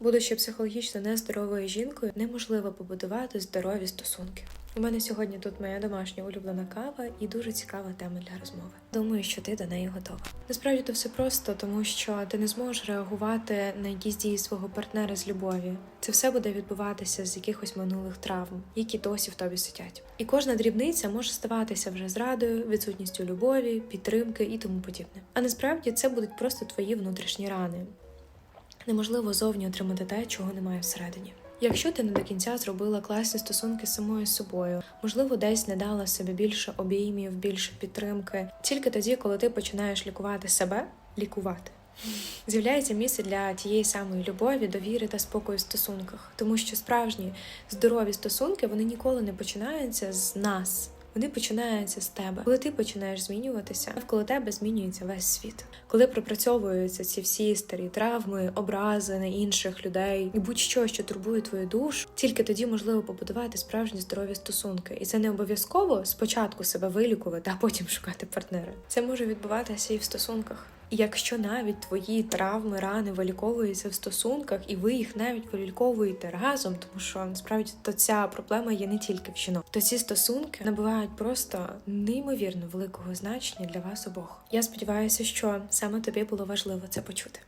Будучи психологічно нездоровою жінкою, неможливо побудувати здорові стосунки. У мене сьогодні тут моя домашня улюблена кава і дуже цікава тема для розмови. Думаю, що ти до неї готова. Насправді то все просто, тому що ти не зможеш реагувати на якісь дії свого партнера з любові. Це все буде відбуватися з якихось минулих травм, які досі в тобі сидять. І кожна дрібниця може ставатися вже зрадою, відсутністю любові, підтримки і тому подібне. А насправді це будуть просто твої внутрішні рани, неможливо зовні отримати те, чого немає всередині. Якщо ти не до кінця зробила класні стосунки з самою собою, можливо, десь не дала собі більше обіймів, більше підтримки, тільки тоді, коли ти починаєш лікувати себе, лікувати. З'являється місце для тієї самої любові, довіри та спокою в стосунках, тому що справжні здорові стосунки вони ніколи не починаються з нас. Вони починаються з тебе. Коли ти починаєш змінюватися, навколо тебе змінюється весь світ. Коли пропрацьовуються ці всі старі травми, образи на інших людей і будь-що, що турбує твою душу, тільки тоді можливо побудувати справжні здорові стосунки. І це не обов'язково спочатку себе вилікувати, а потім шукати партнера. Це може відбуватися і в стосунках. Якщо навіть твої травми, рани виліковуються в стосунках, і ви їх навіть виліковуєте разом, тому що насправді то ця проблема є не тільки в жінок, то ці стосунки набувають просто неймовірно великого значення для вас обох. Я сподіваюся, що саме тобі було важливо це почути.